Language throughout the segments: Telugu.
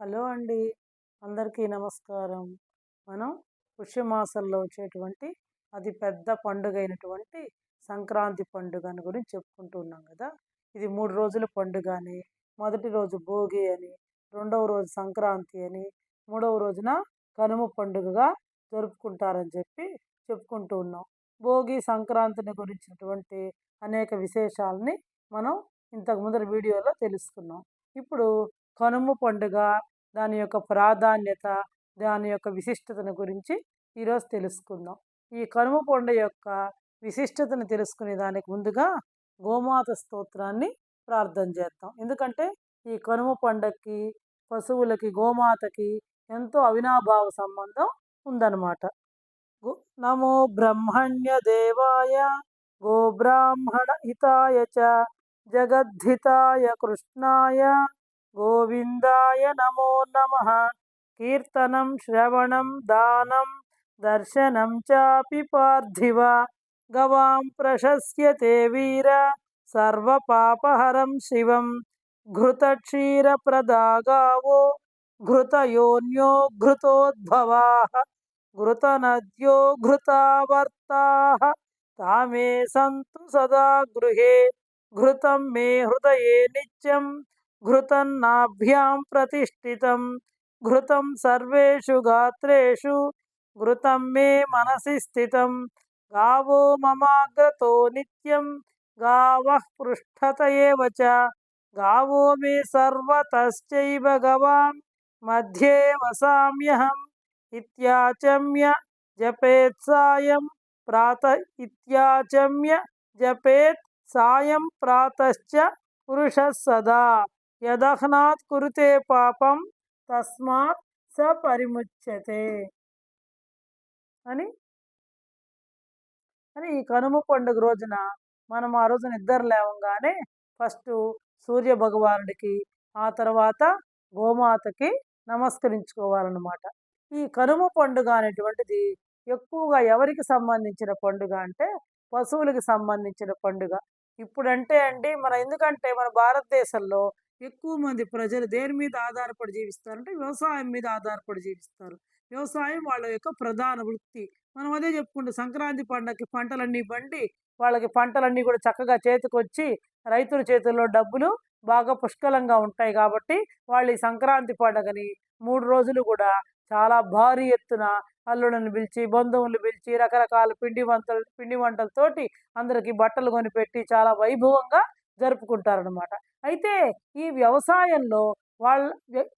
హలో అండి. అందరికీ నమస్కారం. మనం పుష్యమాసంలో వచ్చేటువంటి అతి పెద్ద పండుగ అయినటువంటి సంక్రాంతి పండుగను గురించి చెప్పుకుంటున్నాం కదా. ఇది మూడు రోజుల పండుగ అని మొదటి రోజు భోగి అని రెండవ రోజు సంక్రాంతి అని మూడవ రోజున కనుమ పండుగగా జరుపుకుంటారని చెప్పి చెప్పుకుంటూ ఉన్నాం. భోగి సంక్రాంతిని గురించినటువంటి అనేక విశేషాలని మనం ఇంతకు ముందర వీడియోలో తెలుసుకున్నాం. ఇప్పుడు కనుమ పండుగ దాని యొక్క ప్రాధాన్యత దాని యొక్క విశిష్టతను గురించి ఈరోజు తెలుసుకుందాం. ఈ కనుమ పండుగ యొక్క విశిష్టతను తెలుసుకునే దానికి ముందుగా గోమాత స్తోత్రాన్ని ప్రార్థన చేద్దాం. ఎందుకంటే ఈ కనుమ పండగకి పశువులకి గోమాతకి ఎంతో అవినాభావ సంబంధం ఉందన్నమాట. గు- నమో బ్రహ్మణ్య దేవాయ గోబ్రాహ్మణ హితాయ చ జగద్ధితాయ కృష్ణాయ గోవిందాయ నమో నమ. కీర్తనం శ్రవణం దానం దర్శనం చాపి పార్థివ. గవాం ప్రశస్యతే వీర సర్వపాపహరం శివం. ఘృతక్షీరప్రదాగావో ఘృతయోన్యో ఘృతోద్భవా. ఘృతనద్యో ఘృతావర్తాః. తామే సంతు సదా గృహే ఘృతం మే హృదయే నిత్యం. ఘృతం నాభ్యాం ప్రతిష్ఠితం ఘృతం సర్వేషు గాత్రేషు ఘృతం మే మనసి స్థితం గావో మమాగ్రతో నిత్యం గావః పృష్ఠత ఏవ చ గావో మే సర్వతశ్చైవ గవాం మధ్యే వసామ్యహం ఇత్యాచమ్య జపేత్ సాయం ప్రాత ఇత్యాచమ్య జపేత్ సాయం ప్రాతశ్చ పురుష సదా యదహ్నాత్ కురుతే పాపం తస్మాత్ స పరిముచ్యతే అని. అని ఈ కనుమ పండుగ రోజున మనం ఆ రోజు నిద్ర లేవంగానే ఫస్ట్ సూర్య భగవానుడికి ఆ తర్వాత గోమాతకి నమస్కరించుకోవాలన్నమాట. ఈ కనుమ పండుగ అనేటువంటిది ఎక్కువగా ఎవరికి సంబంధించిన పండుగ అంటే పశువులకు సంబంధించిన పండుగ. ఇప్పుడంటే అండి మన ఎందుకంటే మన భారతదేశంలో ఎక్కువ మంది ప్రజలు దేని మీద ఆధారపడి జీవిస్తారంటే వ్యవసాయం మీద ఆధారపడి జీవిస్తారు. వ్యవసాయం వాళ్ళ యొక్క ప్రధాన వృత్తి. మనం అదే చెప్పుకుంటే సంక్రాంతి పండగకి పంటలన్నీ పండి వాళ్ళకి పంటలన్నీ కూడా చక్కగా చేతికొచ్చి రైతుల చేతుల్లో డబ్బులు బాగా పుష్కలంగా ఉంటాయి కాబట్టి వాళ్ళు ఈ సంక్రాంతి పండగని మూడు రోజులు కూడా చాలా భారీ ఎత్తున అల్లుడిని పిలిచి బంధువులు పిలిచి రకరకాల పిండి వంటలు పిండి వంటలతోటి అందరికి బట్టలు కొనిపెట్టి చాలా వైభవంగా జరుపుకుంటారనమాట అయితే ఈ వ్యవసాయంలో వాళ్ళ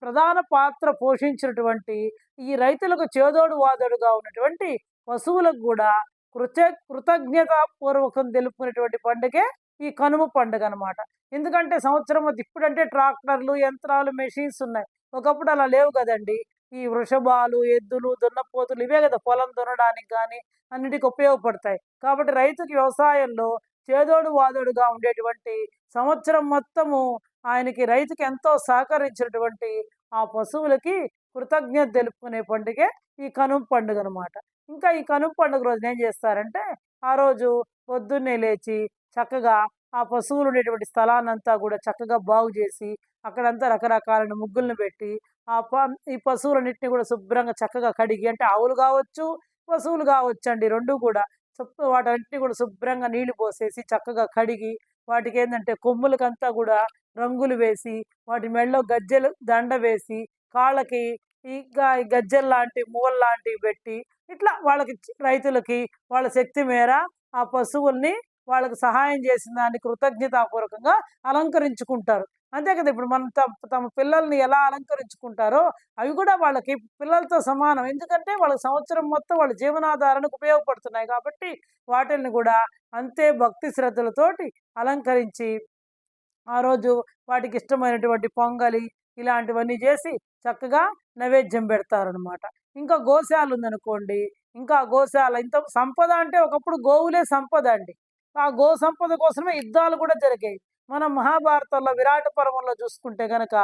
ప్రధాన పాత్ర పోషించినటువంటి ఈ రైతులకు చేదోడు వాదోడుగా ఉన్నటువంటి పశువులకు కూడా కృత కృతజ్ఞత పూర్వకం తెలుపుకునేటువంటి పండుగే ఈ కనుమ పండుగ అనమాట ఎందుకంటే సంవత్సరం ఇప్పుడంటే ట్రాక్టర్లు యంత్రాలు మెషిన్స్ ఉన్నాయి. ఒకప్పుడు అలా లేవు కదండి. ఈ వృషభాలు ఎద్దులు దున్నపోతులు ఇవే కదా పొలం దున్నడానికి కానీ అన్నిటికీ ఉపయోగపడతాయి. కాబట్టి రైతుకి వ్యవసాయంలో చేదోడు వాదోడుగా ఉండేటువంటి సంవత్సరం మొత్తము ఆయనకి రైతుకి ఎంతో సహకరించినటువంటి ఆ పశువులకి కృతజ్ఞత తెలుపుకునే పండుగే ఈ కనుమ పండుగ అనమాట ఇంకా ఈ కనుమ పండుగ రోజున ఏం చేస్తారంటే ఆ రోజు పొద్దున్నే లేచి చక్కగా ఆ పశువులు ఉండేటువంటి స్థలాన్నంతా కూడా చక్కగా బాగు చేసి అక్కడంతా రకరకాల ముగ్గులను పెట్టి ఆ ప ఈ పశువులన్నింటినీ కూడా శుభ్రంగా చక్కగా కడిగి అంటే ఆవులు కావచ్చు పశువులు కావచ్చు అండి రెండు కూడా. వాటన్నిటిని కూడా శుభ్రంగా నీళ్ళు పోసేసి చక్కగా కడిగి వాటికి ఏంటంటే కొమ్ములకంతా కూడా రంగులు వేసి వాటి మెడలో గజ్జెలు దండ వేసి కాళ్ళకి ఇంకా ఈ గజ్జెలు లాంటి మూల లాంటివి పెట్టి ఇట్లా వాళ్ళకి రైతులకి వాళ్ళ శక్తి మేర ఆ పశువుల్ని వాళ్ళకి సహాయం చేసిన దాన్ని కృతజ్ఞతాపూర్వకంగా అలంకరించుకుంటారు. అంతే కదా ఇప్పుడు మనం తమ తమ పిల్లల్ని ఎలా అలంకరించుకుంటారో అవి కూడా వాళ్ళకి పిల్లలతో సమానం. ఎందుకంటే వాళ్ళ సంవత్సరం మొత్తం వాళ్ళ జీవనాధారానికి ఉపయోగపడుతున్నాయి కాబట్టి వాటిని కూడా అంతే భక్తి శ్రద్ధలతోటి అలంకరించి ఆ రోజు వాటికి ఇష్టమైనటువంటి పొంగలి ఇలాంటివన్నీ చేసి చక్కగా నైవేద్యం పెడతారనమాట ఇంకా గోశాల ఉందనుకోండి ఇంకా గోశాల ఇంత సంపద అంటే ఒకప్పుడు గోవులే సంపద అండి. ఆ గో సంపద కోసమే యుద్ధాలు కూడా జరిగాయి. మనం మహాభారతంలో విరాట పర్వంలో చూసుకుంటే గనక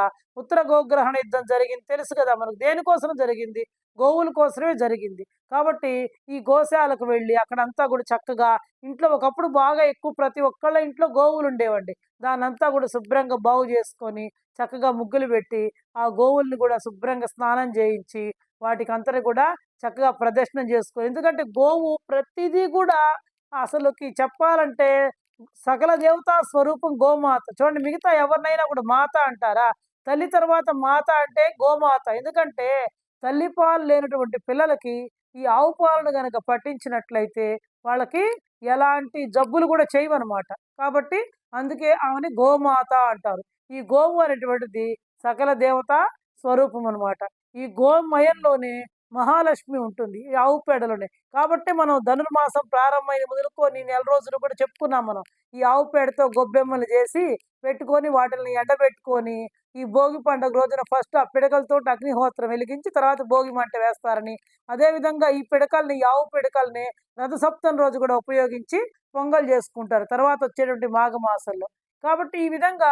ఉత్తర గోగ్రహణ యుద్ధం జరిగింది. తెలుసు కదా మనకు దేనికోసం జరిగింది? గోవుల కోసమే జరిగింది. కాబట్టి ఈ గోశాలకు వెళ్ళి అక్కడంతా కూడా చక్కగా ఇంట్లో ఒకప్పుడు బాగా ఎక్కువ ప్రతి ఒక్కళ్ళ ఇంట్లో గోవులు ఉండేవండి. దానంతా కూడా శుభ్రంగా బాగు చేసుకొని చక్కగా ముగ్గులు పెట్టి ఆ గోవుల్ని కూడా శుభ్రంగా స్నానం చేయించి వాటికి అంతా కూడా చక్కగా ప్రదర్శనం చేసుకో. ఎందుకంటే గోవు ప్రతిదీ కూడా అసలుకి చెప్పాలంటే సకల దేవతా స్వరూపం గోమాత. చూడండి మిగతా ఎవరినైనా కూడా మాత అంటారా? తల్లి తర్వాత మాత అంటే గోమాత. ఎందుకంటే తల్లి పాలు లేనటువంటి పిల్లలకి ఈ ఆవు పాలను కనుక పట్టించినట్లయితే వాళ్ళకి ఎలాంటి జబ్బులు కూడా చేయవన్నమాట. కాబట్టి అందుకే ఆమెని గోమాత అంటారు. ఈ గోవు అనేటువంటిది సకల దేవత స్వరూపం అనమాట ఈ గోమయంలోనే మహాలక్ష్మి ఉంటుంది. ఈ ఆవు పేడలోనే. కాబట్టి మనం ధనుర్మాసం ప్రారంభమైన మొదలుకొని నెల రోజులు కూడా చెప్పుకున్నాం మనం. ఈ ఆవు పేడతో గొబ్బెమ్మలు చేసి పెట్టుకొని వాటిని ఎండబెట్టుకొని ఈ భోగి పండుగ రోజున ఫస్ట్ ఆ పిడకలతో అగ్నిహోత్రం వెలిగించి తర్వాత భోగి మంట వేస్తారని. అదేవిధంగా ఈ పిడకల్ని ఈ ఆవు పిడకల్ని రథసప్తం రోజు కూడా ఉపయోగించి పొంగల్ చేసుకుంటారు. తర్వాత వచ్చేటువంటి మాఘమాసంలో. కాబట్టి ఈ విధంగా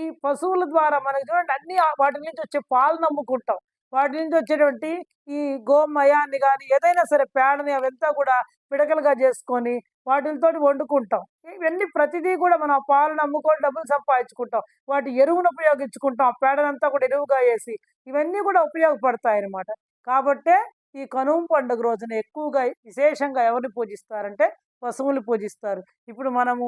ఈ పశువుల ద్వారా మనకి చూడండి అన్ని వాటి నుంచి వచ్చే పాలు నమ్ముకుంటాం. వాటి నుంచి వచ్చేటువంటి ఈ గోమయాన్ని కానీ ఏదైనా సరే పేడని అవంతా కూడా పిడకలుగా చేసుకొని వాటితో వండుకుంటాం. ఇవన్నీ ప్రతిదీ కూడా మనం ఆ పాలను అమ్ముకొని డబ్బులు సంపాదించుకుంటాం. వాటి ఎరువును ఉపయోగించుకుంటాం. ఆ పేడనంతా కూడా ఎరువుగా వేసి ఇవన్నీ కూడా ఉపయోగపడతాయి అన్నమాట కాబట్టే ఈ కనుమ పండుగ రోజున ఎక్కువగా విశేషంగా ఎవరిని పూజిస్తారంటే పశువులు పూజిస్తారు. ఇప్పుడు మనము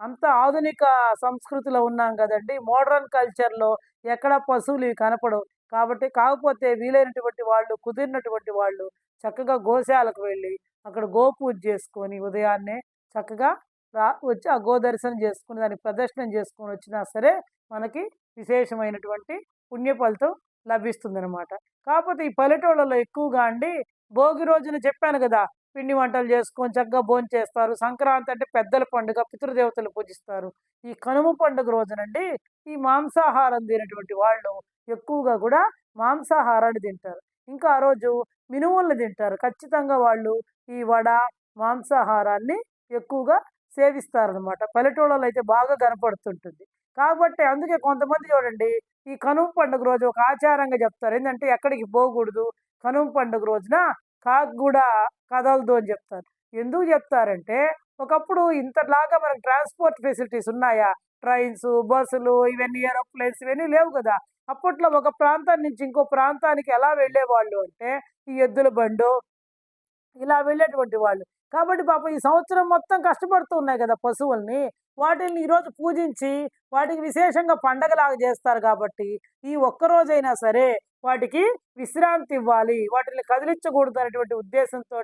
అంత ఆధునిక సంస్కృతిలో ఉన్నాం కదండి. మోడర్న్ కల్చర్లో ఎక్కడ పశువులు ఇవి కనపడవు. కాబట్టి కాకపోతే వీలైనటువంటి వాళ్ళు కుదిరినటువంటి వాళ్ళు చక్కగా గోశాలకు వెళ్ళి అక్కడ గోపూజ చేసుకొని ఉదయాన్నే చక్కగా రా వచ్చి ఆ గోదర్శనం చేసుకుని దాన్ని ప్రదర్శనం చేసుకొని వచ్చినా సరే మనకి విశేషమైనటువంటి పుణ్య ఫలితం లభిస్తుంది అనమాట కాకపోతే ఈ పల్లెటూళ్ళలో ఎక్కువగా అండి భోగి రోజున చెప్పాను కదా పిండి వంటలు చేసుకొని చక్కగా భోజనం చేస్తారు. సంక్రాంతి అంటే పెద్దల పండుగ పితృదేవతలు పూజిస్తారు. ఈ కనుమ పండుగ రోజునండి ఈ మాంసాహారం తినేటువంటి వాళ్ళు ఎక్కువగా కూడా మాంసాహారాన్ని తింటారు. ఇంకా ఆ రోజు మినుములను తింటారు. ఖచ్చితంగా వాళ్ళు ఈ వడ మాంసాహారాన్ని ఎక్కువగా సేవిస్తారనమాట పల్లెటూళ్ళలో అయితే బాగా కనపడుతుంటుంది. కాబట్టి అందుకే కొంతమంది చూడండి ఈ కనుమ పండుగ రోజు ఒక ఆచారంగా చెప్తారు. ఏంటంటే ఎక్కడికి పోకూడదు. కనుమ పండుగ రోజున కాకు కూడా కదలదు అని చెప్తారు. ఎందుకు చెప్తారంటే ఒకప్పుడు ఇంతలాగా మనకు ట్రాన్స్పోర్ట్ ఫెసిలిటీస్ ఉన్నాయా? ట్రైన్స్ బస్సులు ఇవన్నీ ఏరోప్లేన్స్ ఇవన్నీ లేవు కదా. అప్పట్లో ఒక ప్రాంతం నుంచి ఇంకో ప్రాంతానికి ఎలా వెళ్ళేవాళ్ళు అంటే ఈ ఎద్దుల బండు ఇలా వెళ్ళేటువంటి వాళ్ళు. కాబట్టి పాపం ఈ సంవత్సరం మొత్తం కష్టపడుతూ ఉన్నాయి కదా పశువుల్ని. వాటిని ఈరోజు పూజించి వాటికి విశేషంగా పండగలాగా చేస్తారు కాబట్టి ఈ ఒక్క రోజైనా సరే వాటికి విశ్రాంతి ఇవ్వాలి. వాటిని కదిలించకూడదు అనేటువంటి ఉద్దేశంతో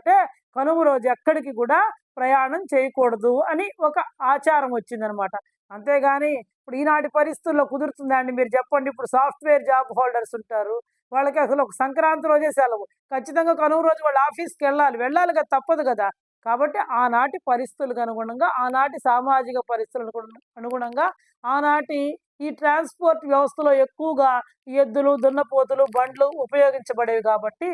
కనుమ రోజు ఎక్కడికి కూడా ప్రయాణం చేయకూడదు అని ఒక ఆచారం వచ్చిందనమాట. అంతేగాని ఇప్పుడు ఈనాటి పరిస్థితుల్లో కుదురుతుందండి మీరు చెప్పండి. ఇప్పుడు సాఫ్ట్వేర్ జాబ్ హోల్డర్స్ ఉంటారు. వాళ్ళకి అసలు ఒక సంక్రాంతి రోజే సెలవు. ఖచ్చితంగా కనుమ రోజు వాళ్ళు ఆఫీస్కి వెళ్ళాలి. వెళ్ళాలి కదా తప్పదు కదా. కాబట్టి ఆనాటి పరిస్థితులకు అనుగుణంగా ఆనాటి సామాజిక పరిస్థితులకు అనుగుణంగా ఆనాటి ఈ ట్రాన్స్పోర్ట్ వ్యవస్థలో ఎక్కువగా ఎద్దులు దున్నపోతులు బండ్లు ఉపయోగించబడేవి కాబట్టి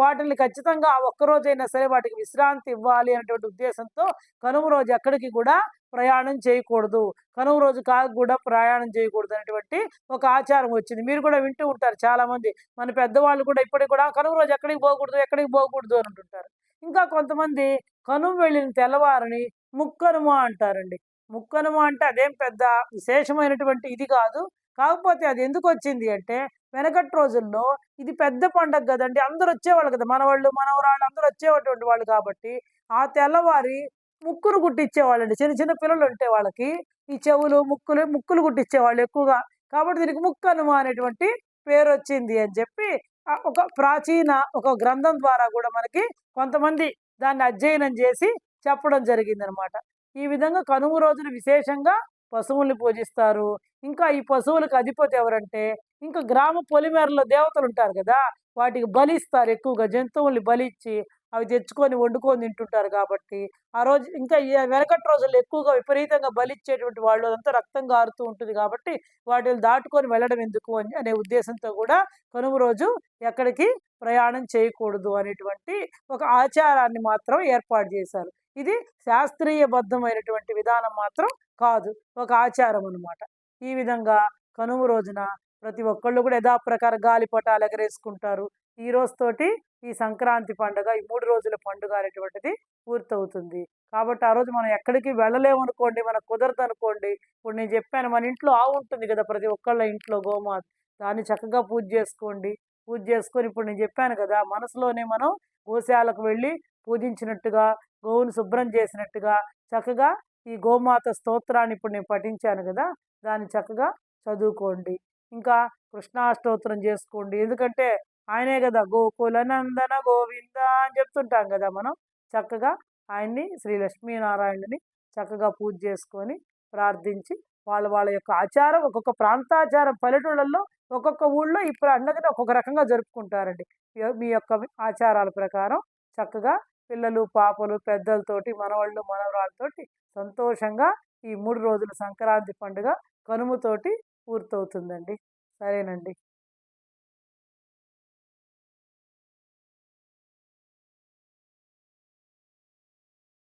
వాటిని ఖచ్చితంగా ఒక్కరోజైనా సరే వాటికి విశ్రాంతి ఇవ్వాలి అనేటువంటి ఉద్దేశంతో కనుమ రోజు ఎక్కడికి కూడా ప్రయాణం చేయకూడదు. కనుమ రోజు కాకు కూడా ప్రయాణం చేయకూడదు అనేటువంటి ఒక ఆచారం వచ్చింది. మీరు కూడా వింటూ ఉంటారు చాలామంది. మన పెద్దవాళ్ళు కూడా ఇప్పటికి కూడా కనుమ రోజు ఎక్కడికి పోకూడదు ఎక్కడికి పోకూడదు అని అంటుంటారు. ఇంకా కొంతమంది కనుమ వెళ్ళిన తెల్లవారిని ముక్కనుమ అంటారండి. ముక్కనుమ అంటే అదేం పెద్ద విశేషమైనటువంటి ఇది కాదు. కాకపోతే అది ఎందుకు వచ్చింది అంటే వెనకటి రోజుల్లో ఇది పెద్ద పండగ కదండి. అందరూ వచ్చేవాళ్ళు కదా. మనవాళ్ళు మనవరాళ్ళు అందరూ వచ్చేటువంటి వాళ్ళు కాబట్టి ఆ తెల్లవారి ముక్కులు కుట్టించేవాళ్ళండి చిన్న చిన్న పిల్లలు ఉంటే వాళ్ళకి ఈ చెవులు ముక్కులు ముక్కులు కుట్టించేవాళ్ళు ఎక్కువగా. కాబట్టి దీనికి ముక్కనుమ అనేటువంటి పేరు వచ్చింది అని చెప్పి ఒక ప్రాచీన ఒక గ్రంథం ద్వారా కూడా మనకి కొంతమంది దాన్ని అధ్యయనం చేసి చెప్పడం జరిగింది అనమాట ఈ విధంగా కనుమ రోజున విశేషంగా పశువుల్ని పూజిస్తారు. ఇంకా ఈ పశువులకు అధిపతి ఎవరంటే ఇంకా గ్రామ పొలిమేరలో దేవతలు ఉంటారు కదా వాటికి బలిస్తారు ఎక్కువగా జంతువుల్ని బలిచ్చి అవి తెచ్చుకొని వండుకొని తింటుంటారు కాబట్టి ఆ రోజు ఇంకా వెనకటి రోజుల్లో ఎక్కువగా విపరీతంగా బలిచ్చేటువంటి వాళ్ళు అదంతా రక్తం కారుతూ ఉంటుంది కాబట్టి వాటిని దాటుకొని వెళ్ళడం ఎందుకు అని అనే ఉద్దేశంతో కూడా కనుమ రోజు ఎక్కడికి ప్రయాణం చేయకూడదు అనేటువంటి ఒక ఆచారాన్ని మాత్రం ఏర్పాటు చేశారు. ఇది శాస్త్రీయబద్ధమైనటువంటి విధానం మాత్రం కాదు ఒక ఆచారం అనమాట ఈ విధంగా కనుమ రోజున ప్రతి ఒక్కళ్ళు కూడా యథాప్రకారం గాలిపటాలు ఎగరేసుకుంటారు. ఈ రోజుతోటి ఈ సంక్రాంతి పండుగ ఈ మూడు రోజుల పండుగ అనేటువంటిది పూర్తవుతుంది. కాబట్టి ఆ రోజు మనం ఎక్కడికి వెళ్ళలేము అనుకోండి మనకు కుదరదు అనుకోండి ఇప్పుడు నేను చెప్పాను మన ఇంట్లో ఆవు ఉంటుంది కదా ప్రతి ఒక్కళ్ళ ఇంట్లో గోమాత. దాన్ని చక్కగా పూజ చేసుకోండి. పూజ చేసుకొని ఇప్పుడు నేను చెప్పాను కదా మనసులోనే మనం గోశాలకు వెళ్ళి పూజించినట్టుగా గోవును శుభ్రం చేసినట్టుగా చక్కగా ఈ గోమాత స్తోత్రాన్ని ఇప్పుడు నేను పఠించాను కదా దాన్ని చక్కగా చదువుకోండి. ఇంకా కృష్ణాష్టోత్రం చేసుకోండి. ఎందుకంటే ఆయనే కదా గోకులనందన గోవింద అని చెప్తుంటాం కదా మనం. చక్కగా ఆయన్ని శ్రీ లక్ష్మీనారాయణుని చక్కగా పూజ చేసుకొని ప్రార్థించి వాళ్ళ వాళ్ళ యొక్క ఆచారం ఒక్కొక్క ప్రాంతాచారం పల్లెటూళ్ళల్లో ఒక్కొక్క ఊళ్ళో ఇప్పుడు పండుగని ఒక్కొక్క రకంగా జరుపుకుంటారండి. మీ- మీ యొక్క ఆచారాల ప్రకారం చక్కగా పిల్లలు పాపలు పెద్దలతోటి మనవాళ్ళు మనవరాళ్ళతోటి సంతోషంగా ఈ మూడు రోజుల సంక్రాంతి పండుగ కనుమతోటి పూర్తవుతుందండి. సరేనండి.